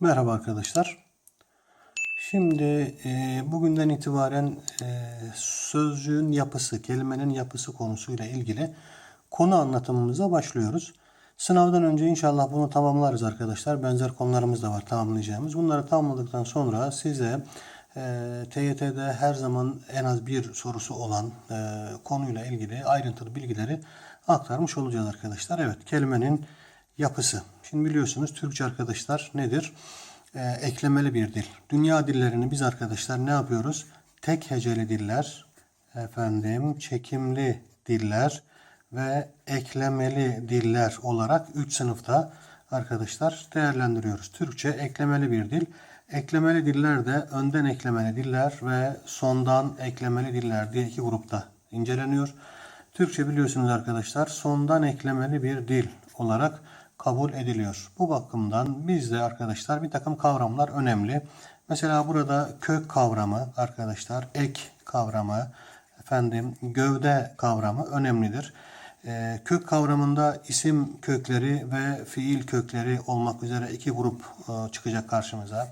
Merhaba arkadaşlar. Şimdi e, bugünden itibaren e, sözcüğün yapısı, kelimenin yapısı konusuyla ilgili konu anlatımımıza başlıyoruz. Sınavdan önce inşallah bunu tamamlarız arkadaşlar. Benzer konularımız da var tamamlayacağımız. Bunları tamamladıktan sonra size e, TYT'de her zaman en az bir sorusu olan e, konuyla ilgili ayrıntılı bilgileri aktarmış olacağız arkadaşlar. Evet, kelimenin yapısı. Şimdi biliyorsunuz Türkçe arkadaşlar nedir? Ee, eklemeli bir dil. Dünya dillerini biz arkadaşlar ne yapıyoruz? Tek heceli diller, efendim çekimli diller ve eklemeli diller olarak 3 sınıfta arkadaşlar değerlendiriyoruz. Türkçe eklemeli bir dil. Eklemeli diller de önden eklemeli diller ve sondan eklemeli diller diye iki grupta inceleniyor. Türkçe biliyorsunuz arkadaşlar sondan eklemeli bir dil olarak kabul ediliyor. Bu bakımdan bizde arkadaşlar bir takım kavramlar önemli. Mesela burada kök kavramı arkadaşlar, ek kavramı, efendim gövde kavramı önemlidir. Ee, kök kavramında isim kökleri ve fiil kökleri olmak üzere iki grup e, çıkacak karşımıza.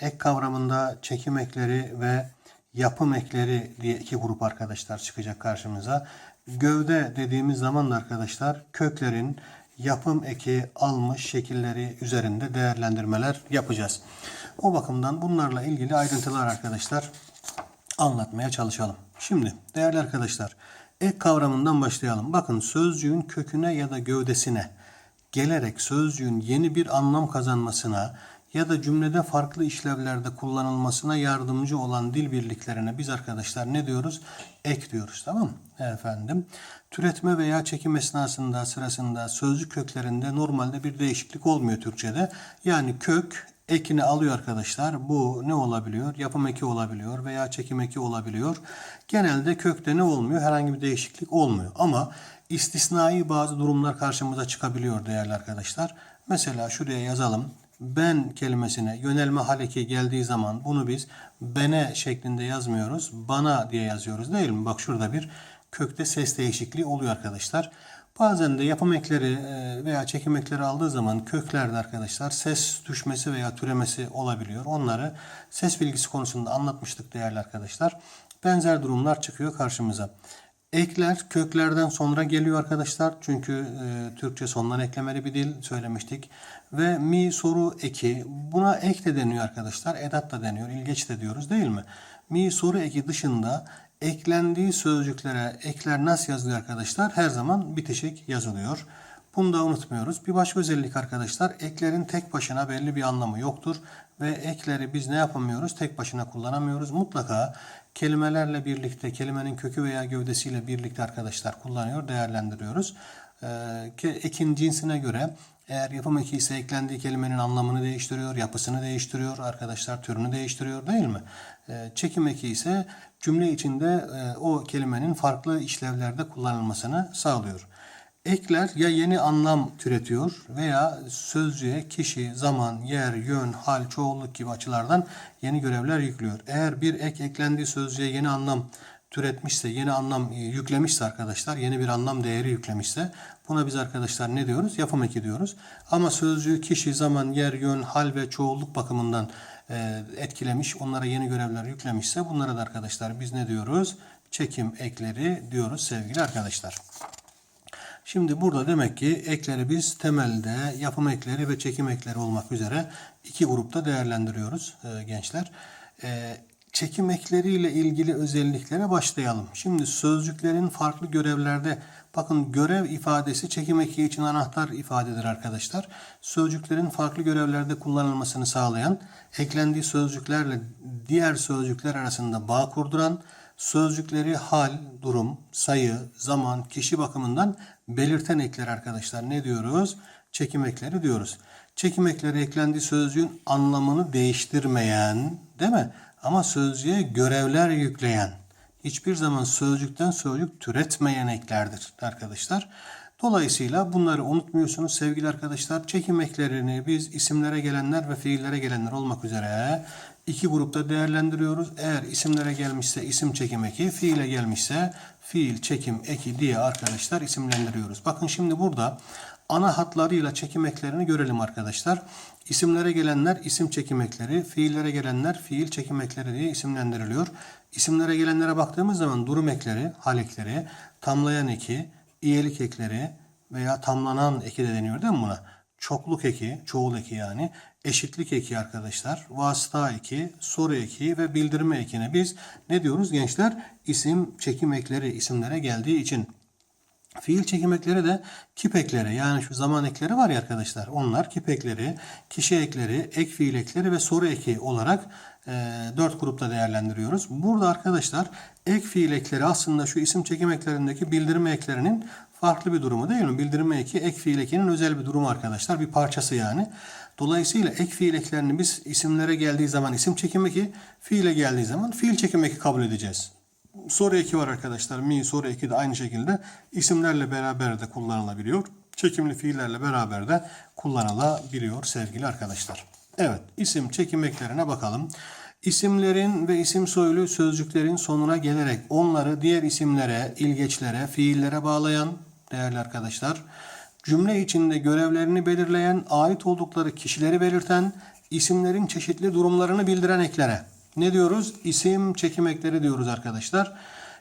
Ek kavramında çekim ekleri ve yapım ekleri diye iki grup arkadaşlar çıkacak karşımıza. Gövde dediğimiz zaman da arkadaşlar köklerin yapım eki almış şekilleri üzerinde değerlendirmeler yapacağız. O bakımdan bunlarla ilgili ayrıntılar arkadaşlar anlatmaya çalışalım. Şimdi değerli arkadaşlar ek kavramından başlayalım. Bakın sözcüğün köküne ya da gövdesine gelerek sözcüğün yeni bir anlam kazanmasına ya da cümlede farklı işlevlerde kullanılmasına yardımcı olan dil birliklerine biz arkadaşlar ne diyoruz? Ek diyoruz tamam mı? Efendim. Türetme veya çekim esnasında sırasında sözcük köklerinde normalde bir değişiklik olmuyor Türkçe'de. Yani kök ekini alıyor arkadaşlar. Bu ne olabiliyor? Yapım eki olabiliyor veya çekim eki olabiliyor. Genelde kökte ne olmuyor? Herhangi bir değişiklik olmuyor. Ama istisnai bazı durumlar karşımıza çıkabiliyor değerli arkadaşlar. Mesela şuraya yazalım ben kelimesine yönelme haleki geldiği zaman bunu biz bene şeklinde yazmıyoruz. Bana diye yazıyoruz değil mi? Bak şurada bir kökte ses değişikliği oluyor arkadaşlar. Bazen de yapım ekleri e, veya çekim ekleri aldığı zaman köklerde arkadaşlar ses düşmesi veya türemesi olabiliyor. Onları ses bilgisi konusunda anlatmıştık değerli arkadaşlar. Benzer durumlar çıkıyor karşımıza. Ekler köklerden sonra geliyor arkadaşlar. Çünkü e, Türkçe sondan eklemeli bir dil söylemiştik. Ve mi soru eki buna ek de deniyor arkadaşlar. Edat da deniyor. İlgeç de diyoruz değil mi? Mi soru eki dışında eklendiği sözcüklere ekler nasıl yazılıyor arkadaşlar? Her zaman bitişik yazılıyor. Bunu da unutmuyoruz. Bir başka özellik arkadaşlar eklerin tek başına belli bir anlamı yoktur ve ekleri biz ne yapamıyoruz? Tek başına kullanamıyoruz. Mutlaka kelimelerle birlikte kelimenin kökü veya gövdesiyle birlikte arkadaşlar kullanıyor, değerlendiriyoruz. Ee, ekin cinsine göre eğer yapım eki ise eklendiği kelimenin anlamını değiştiriyor, yapısını değiştiriyor, arkadaşlar türünü değiştiriyor değil mi? Ee, çekim eki ise cümle içinde e, o kelimenin farklı işlevlerde kullanılmasını sağlıyor. Ekler ya yeni anlam türetiyor veya sözcüğe kişi, zaman, yer, yön, hal, çoğulluk gibi açılardan yeni görevler yüklüyor. Eğer bir ek eklendiği sözcüğe yeni anlam türetmişse, yeni anlam e, yüklemişse arkadaşlar, yeni bir anlam değeri yüklemişse buna biz arkadaşlar ne diyoruz? Yapım eki diyoruz. Ama sözcüğü kişi, zaman, yer, yön, hal ve çoğulluk bakımından e, etkilemiş, onlara yeni görevler yüklemişse bunlara da arkadaşlar biz ne diyoruz? Çekim ekleri diyoruz sevgili arkadaşlar. Şimdi burada demek ki ekleri biz temelde yapım ekleri ve çekim ekleri olmak üzere iki grupta değerlendiriyoruz e, gençler. Çekim ekleriyle ilgili özelliklere başlayalım. Şimdi sözcüklerin farklı görevlerde bakın görev ifadesi çekim eki için anahtar ifadedir arkadaşlar. Sözcüklerin farklı görevlerde kullanılmasını sağlayan, eklendiği sözcüklerle diğer sözcükler arasında bağ kurduran, sözcükleri hal, durum, sayı, zaman, kişi bakımından belirten ekler arkadaşlar. Ne diyoruz? Çekim ekleri diyoruz. Çekim ekleri eklendiği sözcüğün anlamını değiştirmeyen, değil mi? Ama sözcüğe görevler yükleyen, hiçbir zaman sözcükten sözcük türetmeyen eklerdir arkadaşlar. Dolayısıyla bunları unutmuyorsunuz sevgili arkadaşlar. Çekim eklerini biz isimlere gelenler ve fiillere gelenler olmak üzere iki grupta değerlendiriyoruz. Eğer isimlere gelmişse isim çekim eki, fiile gelmişse fiil çekim eki diye arkadaşlar isimlendiriyoruz. Bakın şimdi burada ana hatlarıyla çekim eklerini görelim arkadaşlar. İsimlere gelenler isim çekim ekleri, fiillere gelenler fiil çekim ekleri diye isimlendiriliyor. İsimlere gelenlere baktığımız zaman durum ekleri, hal ekleri, tamlayan eki, iyilik ekleri veya tamlanan eki de deniyor değil mi buna? Çokluk eki, çoğul eki yani, eşitlik eki arkadaşlar, vasıta eki, soru eki ve bildirme ekine biz ne diyoruz gençler? İsim çekim ekleri isimlere geldiği için. Fiil çekim ekleri de kip ekleri yani şu zaman ekleri var ya arkadaşlar onlar kip ekleri, kişi ekleri, ek fiil ekleri ve soru eki olarak e, dört grupta değerlendiriyoruz. Burada arkadaşlar ek fiil ekleri aslında şu isim çekim eklerindeki bildirme eklerinin farklı bir durumu değil mi? Bildirme eki ek fiil ekinin özel bir durumu arkadaşlar bir parçası yani. Dolayısıyla ek fiil eklerini biz isimlere geldiği zaman isim çekim eki, fiile geldiği zaman fiil çekim eki kabul edeceğiz soru eki var arkadaşlar. Mi soru eki de aynı şekilde isimlerle beraber de kullanılabiliyor. Çekimli fiillerle beraber de kullanılabiliyor sevgili arkadaşlar. Evet isim çekim eklerine bakalım. İsimlerin ve isim soylu sözcüklerin sonuna gelerek onları diğer isimlere, ilgeçlere, fiillere bağlayan değerli arkadaşlar. Cümle içinde görevlerini belirleyen, ait oldukları kişileri belirten, isimlerin çeşitli durumlarını bildiren eklere ne diyoruz? İsim çekim ekleri diyoruz arkadaşlar.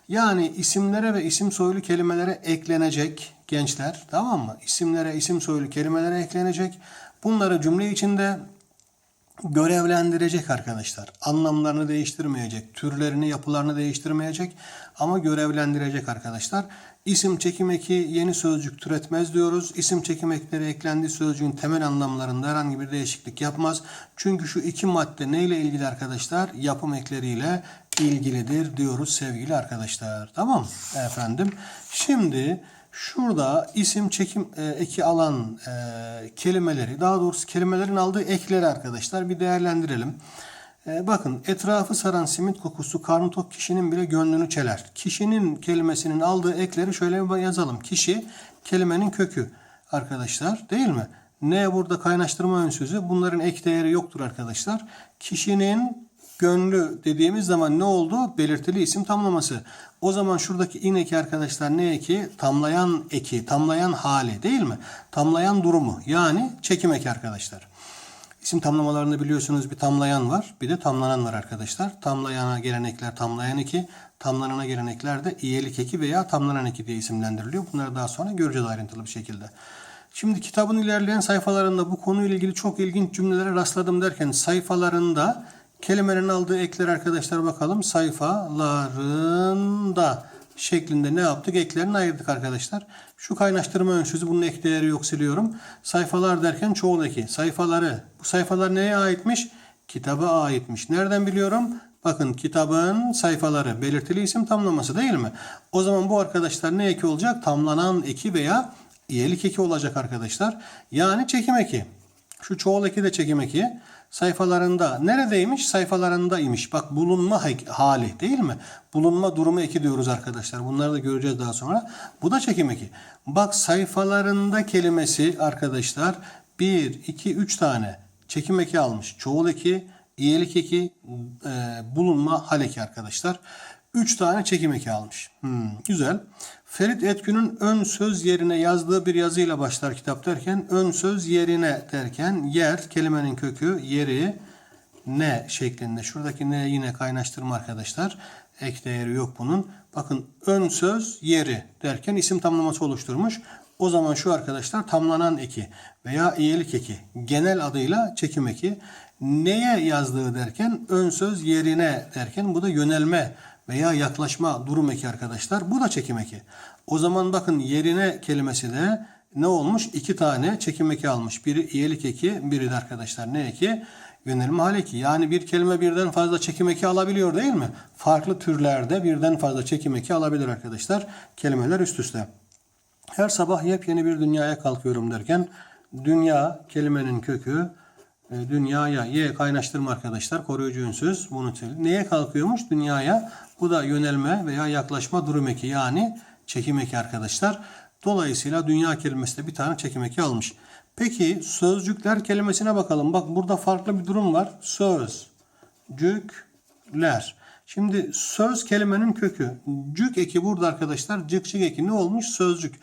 Yani isimlere ve isim soylu kelimelere eklenecek gençler tamam mı? İsimlere, isim soylu kelimelere eklenecek. Bunları cümle içinde görevlendirecek arkadaşlar. Anlamlarını değiştirmeyecek, türlerini, yapılarını değiştirmeyecek ama görevlendirecek arkadaşlar. İsim çekim eki yeni sözcük türetmez diyoruz. İsim çekim ekleri eklendiği sözcüğün temel anlamlarında herhangi bir değişiklik yapmaz. Çünkü şu iki madde neyle ilgili arkadaşlar? Yapım ekleriyle ilgilidir diyoruz sevgili arkadaşlar. Tamam efendim. Şimdi Şurada isim çekim e, eki alan e, kelimeleri, daha doğrusu kelimelerin aldığı ekleri arkadaşlar bir değerlendirelim. E, bakın etrafı saran simit kokusu karnı tok kişinin bile gönlünü çeler. Kişinin kelimesinin aldığı ekleri şöyle bir yazalım. Kişi kelimenin kökü arkadaşlar değil mi? Ne burada kaynaştırma önsüzü? Bunların ek değeri yoktur arkadaşlar. Kişinin gönlü dediğimiz zaman ne oldu? Belirtili isim tamlaması. O zaman şuradaki in eki arkadaşlar ne eki? Tamlayan eki, tamlayan hali değil mi? Tamlayan durumu yani çekim eki arkadaşlar. İsim tamlamalarını biliyorsunuz bir tamlayan var bir de tamlanan var arkadaşlar. Tamlayana gelen ekler tamlayan eki, tamlanana gelen ekler de iyelik eki veya tamlanan eki diye isimlendiriliyor. Bunları daha sonra göreceğiz ayrıntılı bir şekilde. Şimdi kitabın ilerleyen sayfalarında bu konuyla ilgili çok ilginç cümlelere rastladım derken sayfalarında Kelimelerin aldığı ekler arkadaşlar bakalım. Sayfalarında şeklinde ne yaptık? Eklerini ayırdık arkadaşlar. Şu kaynaştırma önsüzü bunun ek değeri yok siliyorum. Sayfalar derken çoğul eki. Sayfaları. Bu sayfalar neye aitmiş? Kitaba aitmiş. Nereden biliyorum? Bakın kitabın sayfaları belirtili isim tamlaması değil mi? O zaman bu arkadaşlar ne eki olacak? Tamlanan eki veya iyelik eki olacak arkadaşlar. Yani çekim eki. Şu çoğul eki de çekim eki sayfalarında neredeymiş? Sayfalarındaymış. Bak bulunma hali değil mi? Bulunma durumu eki diyoruz arkadaşlar. Bunları da göreceğiz daha sonra. Bu da çekim eki. Bak sayfalarında kelimesi arkadaşlar 1, 2, 3 tane çekim eki almış. Çoğul eki, iyilik eki, e, bulunma hal eki arkadaşlar. 3 tane çekim eki almış. Hmm, güzel. Ferit Etkün'ün ön söz yerine yazdığı bir yazıyla başlar kitap derken ön söz yerine derken yer kelimenin kökü yeri ne şeklinde. Şuradaki ne yine kaynaştırma arkadaşlar. Ek değeri yok bunun. Bakın ön söz yeri derken isim tamlaması oluşturmuş. O zaman şu arkadaşlar tamlanan eki veya iyilik eki genel adıyla çekim eki. Neye yazdığı derken ön söz yerine derken bu da yönelme veya yaklaşma durum eki arkadaşlar. Bu da çekim eki. O zaman bakın yerine kelimesi de ne olmuş? İki tane çekim eki almış. Biri iyelik eki, biri de arkadaşlar ne eki? Yönelme hal eki. Yani bir kelime birden fazla çekim eki alabiliyor değil mi? Farklı türlerde birden fazla çekim eki alabilir arkadaşlar. Kelimeler üst üste. Her sabah yepyeni bir dünyaya kalkıyorum derken dünya kelimenin kökü dünyaya y kaynaştırma arkadaşlar koruyucu ünsüz bunu neye kalkıyormuş dünyaya bu da yönelme veya yaklaşma durum eki yani çekim eki arkadaşlar. Dolayısıyla dünya kelimesi de bir tane çekim eki almış. Peki sözcükler kelimesine bakalım. Bak burada farklı bir durum var. Sözcükler. Şimdi söz kelimenin kökü. Cük eki burada arkadaşlar. Cıkçık eki ne olmuş? Sözcük.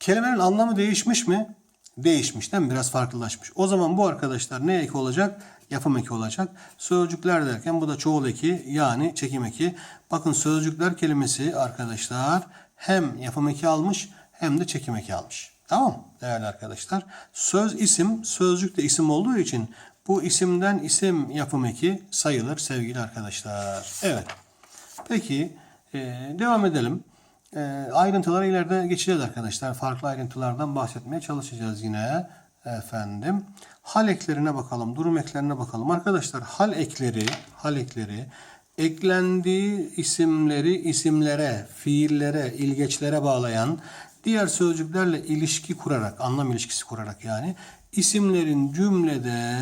Kelimenin anlamı değişmiş mi? Değişmiş değil mi? Biraz farklılaşmış. O zaman bu arkadaşlar ne eki olacak? Yapım eki olacak. Sözcükler derken bu da çoğul eki yani çekim eki. Bakın sözcükler kelimesi arkadaşlar hem yapım eki almış hem de çekim eki almış. Tamam değerli arkadaşlar. Söz isim, sözcük de isim olduğu için bu isimden isim yapım eki sayılır sevgili arkadaşlar. Evet. Peki devam edelim. E, ayrıntılara ileride geçeceğiz arkadaşlar. Farklı ayrıntılardan bahsetmeye çalışacağız yine. Efendim. Hal eklerine bakalım. Durum eklerine bakalım. Arkadaşlar hal ekleri, hal ekleri eklendiği isimleri isimlere, fiillere, ilgeçlere bağlayan diğer sözcüklerle ilişki kurarak, anlam ilişkisi kurarak yani isimlerin cümlede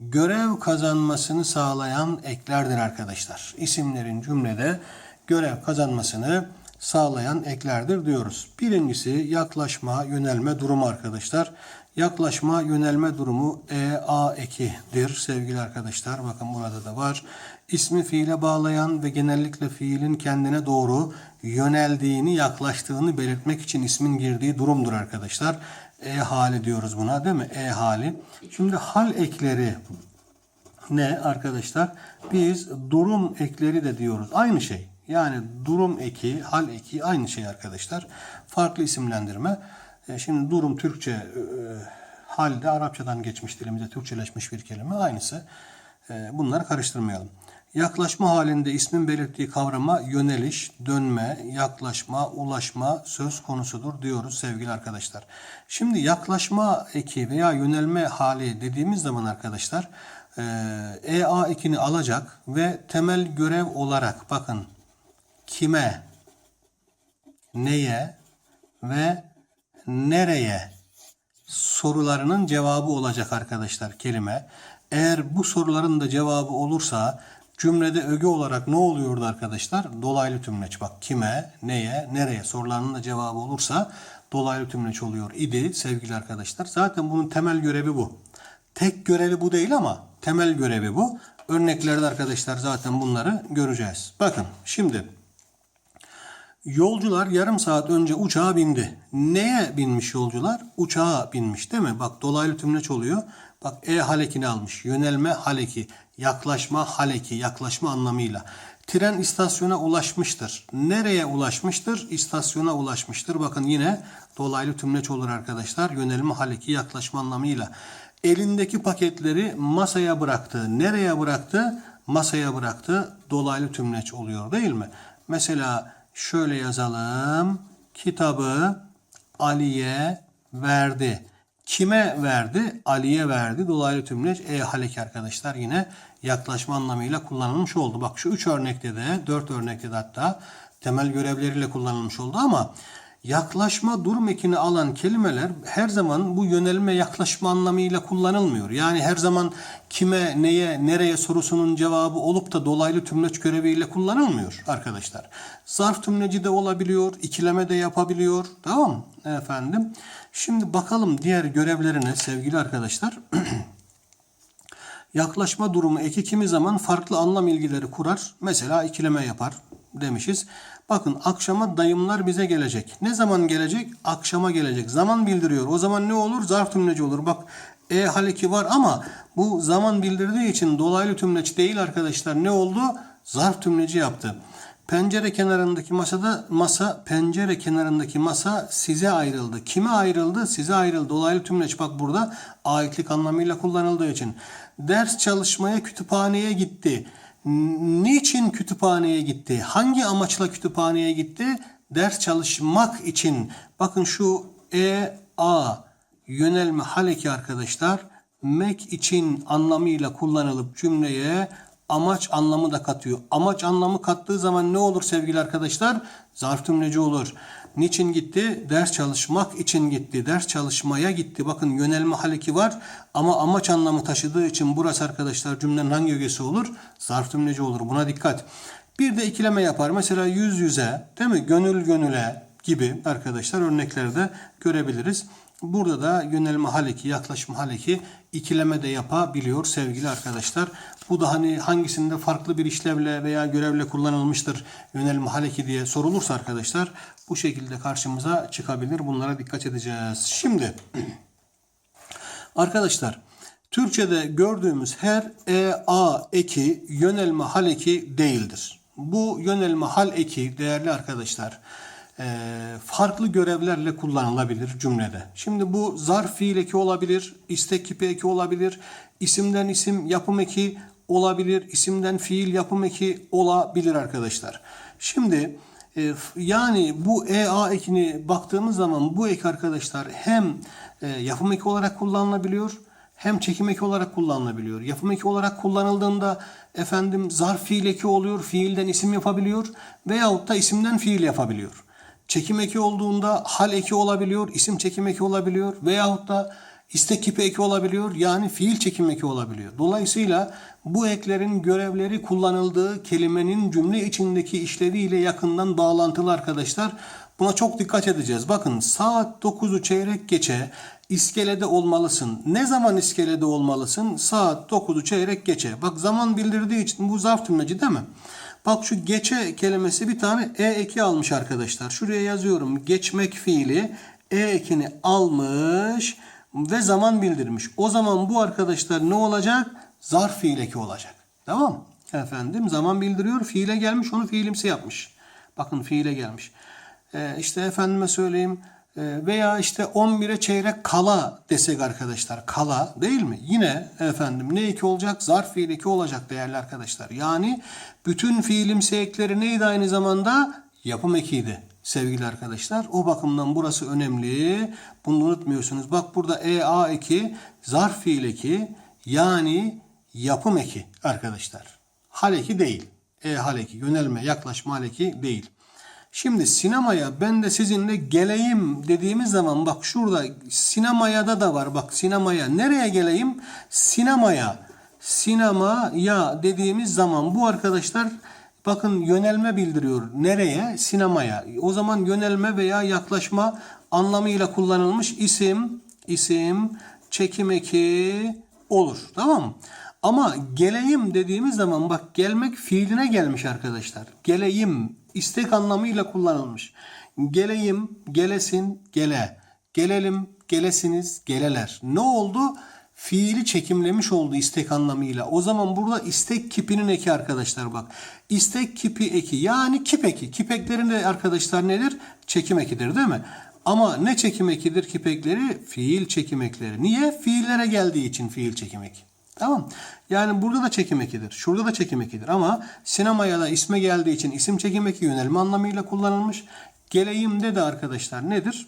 görev kazanmasını sağlayan eklerdir arkadaşlar. İsimlerin cümlede görev kazanmasını sağlayan eklerdir diyoruz. Birincisi yaklaşma, yönelme durumu arkadaşlar. Yaklaşma, yönelme durumu EA ekidir sevgili arkadaşlar. Bakın burada da var. İsmi fiile bağlayan ve genellikle fiilin kendine doğru yöneldiğini, yaklaştığını belirtmek için ismin girdiği durumdur arkadaşlar. E hali diyoruz buna değil mi? E hali. Şimdi hal ekleri ne arkadaşlar? Biz durum ekleri de diyoruz. Aynı şey. Yani durum eki, hal eki aynı şey arkadaşlar. Farklı isimlendirme. E, Şimdi durum Türkçe, e, hal de Arapçadan geçmiş dilimize Türkçeleşmiş bir kelime. Aynısı. E, Bunları karıştırmayalım. Yaklaşma halinde ismin belirttiği kavrama yöneliş, dönme, yaklaşma, ulaşma söz konusudur diyoruz sevgili arkadaşlar. Şimdi yaklaşma eki veya yönelme hali dediğimiz zaman arkadaşlar EA ekini alacak ve temel görev olarak bakın kime, neye ve nereye sorularının cevabı olacak arkadaşlar kelime. Eğer bu soruların da cevabı olursa cümlede öge olarak ne oluyordu arkadaşlar? Dolaylı tümleç. Bak kime, neye, nereye sorularının da cevabı olursa dolaylı tümleç oluyor idi sevgili arkadaşlar. Zaten bunun temel görevi bu. Tek görevi bu değil ama temel görevi bu. Örneklerde arkadaşlar zaten bunları göreceğiz. Bakın şimdi Yolcular yarım saat önce uçağa bindi. Neye binmiş yolcular? Uçağa binmiş değil mi? Bak dolaylı tümleç oluyor. Bak E halekini almış. Yönelme haleki. Yaklaşma haleki. Yaklaşma anlamıyla. Tren istasyona ulaşmıştır. Nereye ulaşmıştır? İstasyona ulaşmıştır. Bakın yine dolaylı tümleç olur arkadaşlar. Yönelme haleki yaklaşma anlamıyla. Elindeki paketleri masaya bıraktı. Nereye bıraktı? Masaya bıraktı. Dolaylı tümleç oluyor değil mi? Mesela şöyle yazalım. Kitabı Ali'ye verdi. Kime verdi? Ali'ye verdi. Dolaylı tümleç e haleki arkadaşlar yine yaklaşma anlamıyla kullanılmış oldu. Bak şu üç örnekte de, dört örnekte de hatta temel görevleriyle kullanılmış oldu ama yaklaşma durum ekini alan kelimeler her zaman bu yönelme yaklaşma anlamıyla kullanılmıyor. Yani her zaman kime, neye, nereye sorusunun cevabı olup da dolaylı tümleç göreviyle kullanılmıyor arkadaşlar. Zarf tümleci de olabiliyor, ikileme de yapabiliyor. Tamam efendim? Şimdi bakalım diğer görevlerine sevgili arkadaşlar. Yaklaşma durumu eki kimi zaman farklı anlam ilgileri kurar. Mesela ikileme yapar demişiz. Bakın akşama dayımlar bize gelecek. Ne zaman gelecek? Akşama gelecek. Zaman bildiriyor. O zaman ne olur? Zarf tümleci olur. Bak e haleki var ama bu zaman bildirdiği için dolaylı tümleç değil arkadaşlar. Ne oldu? Zarf tümleci yaptı. Pencere kenarındaki masada masa pencere kenarındaki masa size ayrıldı. Kime ayrıldı? Size ayrıldı. Dolaylı tümleç bak burada aitlik anlamıyla kullanıldığı için. Ders çalışmaya kütüphaneye gitti. Niçin kütüphaneye gitti? Hangi amaçla kütüphaneye gitti? Ders çalışmak için. Bakın şu E A yönelme haleki arkadaşlar mek için anlamıyla kullanılıp cümleye amaç anlamı da katıyor. Amaç anlamı kattığı zaman ne olur sevgili arkadaşlar? Zarf tümleci olur. Niçin gitti? Ders çalışmak için gitti. Ders çalışmaya gitti. Bakın yönelme haleki var ama amaç anlamı taşıdığı için burası arkadaşlar cümlenin hangi ögesi olur? Zarf tümleci olur. Buna dikkat. Bir de ikileme yapar. Mesela yüz yüze, değil mi? Gönül gönüle gibi arkadaşlar örneklerde görebiliriz. Burada da yönelme haleki, yaklaşma haleki ikileme de yapabiliyor sevgili arkadaşlar. Bu da hani hangisinde farklı bir işlevle veya görevle kullanılmıştır yönelme haleki diye sorulursa arkadaşlar bu şekilde karşımıza çıkabilir. Bunlara dikkat edeceğiz. Şimdi Arkadaşlar Türkçe'de gördüğümüz her e, a eki yönelme hal eki değildir. Bu yönelme hal eki değerli arkadaşlar farklı görevlerle kullanılabilir cümlede. Şimdi bu zarf fiil eki olabilir, istek kipi eki olabilir, isimden isim yapım eki olabilir, isimden fiil yapım eki olabilir arkadaşlar. Şimdi e, yani bu EA ekini baktığımız zaman bu ek arkadaşlar hem e, yapım eki olarak kullanılabiliyor hem çekim eki olarak kullanılabiliyor. Yapım eki olarak kullanıldığında efendim zarf fiil eki oluyor, fiilden isim yapabiliyor veyahut da isimden fiil yapabiliyor. Çekim eki olduğunda hal eki olabiliyor, isim çekim eki olabiliyor veyahut da istek kipi eki olabiliyor yani fiil çekim eki olabiliyor. Dolayısıyla bu eklerin görevleri kullanıldığı kelimenin cümle içindeki işleviyle yakından bağlantılı arkadaşlar. Buna çok dikkat edeceğiz. Bakın saat 9'u çeyrek geçe iskelede olmalısın. Ne zaman iskelede olmalısın? Saat 9'u çeyrek geçe. Bak zaman bildirdiği için bu zarf tümleci değil mi? Bak şu geçe kelimesi bir tane e eki almış arkadaşlar. Şuraya yazıyorum. Geçmek fiili e ekini almış ve zaman bildirmiş. O zaman bu arkadaşlar ne olacak? Zarf fiil eki olacak. Tamam? Efendim zaman bildiriyor. Fiile gelmiş onu fiilimsi yapmış. Bakın fiile gelmiş. Ee, işte efendime söyleyeyim veya işte 11'e çeyrek kala desek arkadaşlar kala değil mi? Yine efendim ne eki olacak? Zarf fiil eki olacak değerli arkadaşlar. Yani bütün fiilimsi ekleri neydi aynı zamanda? Yapım ekiydi sevgili arkadaşlar. O bakımdan burası önemli. Bunu unutmuyorsunuz. Bak burada EA eki zarf fiil eki yani yapım eki arkadaşlar. Hal eki değil. E hal eki, yönelme, yaklaşma hal eki değil. Şimdi sinemaya ben de sizinle geleyim dediğimiz zaman bak şurada sinemaya da da var. Bak sinemaya nereye geleyim? Sinemaya. Sinemaya dediğimiz zaman bu arkadaşlar bakın yönelme bildiriyor. Nereye? Sinemaya. O zaman yönelme veya yaklaşma anlamıyla kullanılmış isim, isim, çekim eki olur. Tamam mı? Ama geleyim dediğimiz zaman bak gelmek fiiline gelmiş arkadaşlar. Geleyim istek anlamıyla kullanılmış. Geleyim, gelesin, gele. Gelelim, gelesiniz, geleler. Ne oldu? Fiili çekimlemiş oldu istek anlamıyla. O zaman burada istek kipinin eki arkadaşlar bak. İstek kipi eki yani kip eki. Kip eklerin de arkadaşlar nedir? Çekim ekidir değil mi? Ama ne çekim ekidir kip ekleri? Fiil çekim ekleri. Niye? Fiillere geldiği için fiil çekim eki. Tamam. Yani burada da çekim ekidir. Şurada da çekim ekidir. Ama sinemaya da isme geldiği için isim çekim eki yönelme anlamıyla kullanılmış. Geleyimde de arkadaşlar nedir?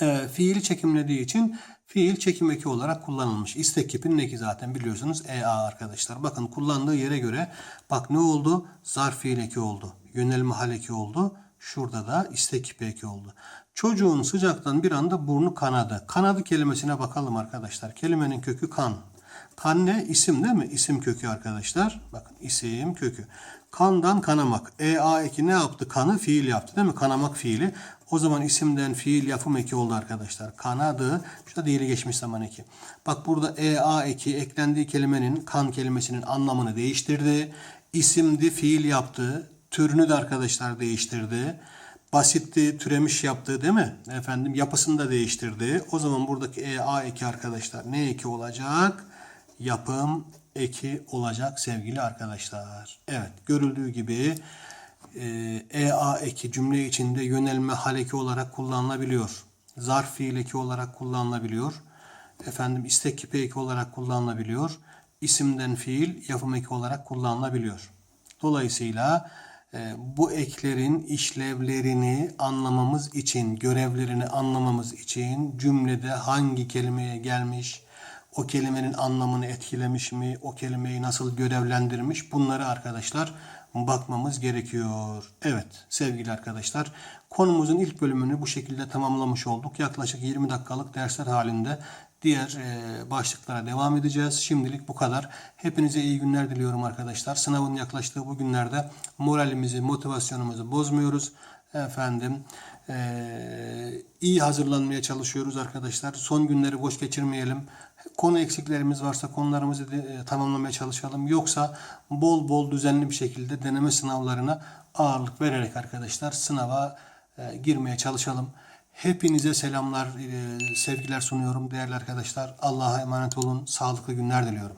e, fiili çekimlediği için fiil çekim eki olarak kullanılmış. İstek kipinin eki zaten biliyorsunuz EA arkadaşlar. Bakın kullandığı yere göre bak ne oldu? Zarf fiil eki oldu. Yönelme hal eki oldu. Şurada da istek kipi eki oldu. Çocuğun sıcaktan bir anda burnu kanadı. Kanadı kelimesine bakalım arkadaşlar. Kelimenin kökü kan. Kan ne? İsim değil mi? İsim kökü arkadaşlar. Bakın isim kökü. Kandan kanamak. EA eki ne yaptı? Kanı fiil yaptı değil mi? Kanamak fiili. O zaman isimden fiil yapım eki oldu arkadaşlar. Kanadı. Şurada diğeri geçmiş zaman eki. Bak burada EA eki eklendiği kelimenin kan kelimesinin anlamını değiştirdi. İsimdi fiil yaptı. Türünü de arkadaşlar değiştirdi. Basitti, türemiş yaptı değil mi? Efendim yapısını da değiştirdi. O zaman buradaki EA eki arkadaşlar ne eki olacak? Yapım eki olacak sevgili arkadaşlar. Evet görüldüğü gibi e, EA eki cümle içinde yönelme hal eki olarak kullanılabiliyor. Zarf fiil eki olarak kullanılabiliyor. Efendim istek kipi eki olarak kullanılabiliyor. İsimden fiil yapım eki olarak kullanılabiliyor. Dolayısıyla e, bu eklerin işlevlerini anlamamız için, görevlerini anlamamız için cümlede hangi kelimeye gelmiş, o kelimenin anlamını etkilemiş mi, o kelimeyi nasıl görevlendirmiş bunları arkadaşlar bakmamız gerekiyor. Evet sevgili arkadaşlar konumuzun ilk bölümünü bu şekilde tamamlamış olduk. Yaklaşık 20 dakikalık dersler halinde diğer e, başlıklara devam edeceğiz. Şimdilik bu kadar. Hepinize iyi günler diliyorum arkadaşlar. Sınavın yaklaştığı bu günlerde moralimizi, motivasyonumuzu bozmuyoruz. Efendim e, iyi hazırlanmaya çalışıyoruz arkadaşlar. Son günleri boş geçirmeyelim. Konu eksiklerimiz varsa konularımızı de, e, tamamlamaya çalışalım. Yoksa bol bol düzenli bir şekilde deneme sınavlarına ağırlık vererek arkadaşlar sınava e, girmeye çalışalım. Hepinize selamlar, e, sevgiler sunuyorum değerli arkadaşlar. Allah'a emanet olun. Sağlıklı günler diliyorum.